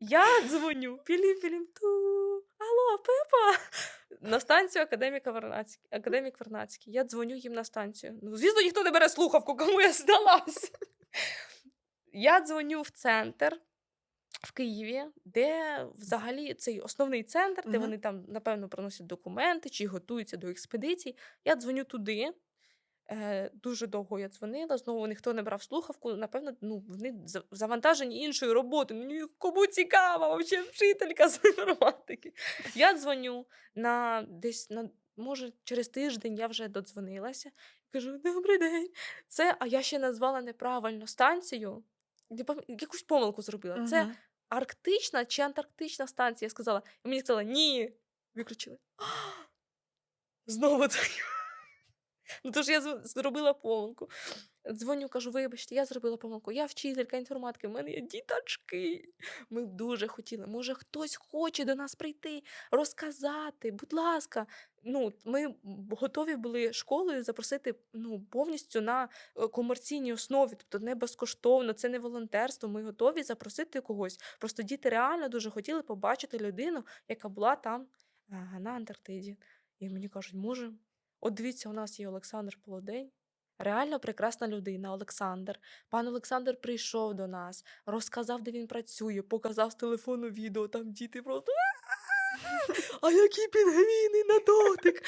Я дзвоню, пілім-пілім ту. Алло, Пепа. На станцію Академіка Вернацький, Академік Вернацький. Я дзвоню їм на станцію. Ну, звісно, ніхто не бере слухавку, кому я здалась. Я дзвоню в центр в Києві, де взагалі цей основний центр, де Мгм. вони там, напевно, приносять документи чи готуються до експедицій. Я дзвоню туди. Е, дуже довго я дзвонила, знову ніхто не брав слухавку. Напевно, ну, вони завантажені іншою роботою. Ну, кому цікава, взагалі вчителька з інформатики. Я дзвоню на десь на. Може, через тиждень я вже додзвонилася. Кажу: добрий день. Це, а я ще назвала неправильно станцію. Якусь помилку зробила. Це арктична чи антарктична станція? Я сказала. І мені сказали, ні. Виключили. Знову дзвоню. Ну, тож я зробила помилку. Дзвоню, кажу, вибачте, я зробила помилку. Я вчителька інформатики, в мене є діточки. Ми дуже хотіли. Може, хтось хоче до нас прийти, розказати. Будь ласка. Ну, ми готові були школою запросити ну, повністю на е, комерційній основі, тобто не безкоштовно, це не волонтерство. Ми готові запросити когось. Просто діти реально дуже хотіли побачити людину, яка була там на Антарктиді. І мені кажуть, може, от дивіться, у нас є Олександр Полодень. Реально прекрасна людина, Олександр. Пан Олександр прийшов до нас, розказав, де він працює, показав з телефону відео, там діти просто. А які пінгвіни на дотик!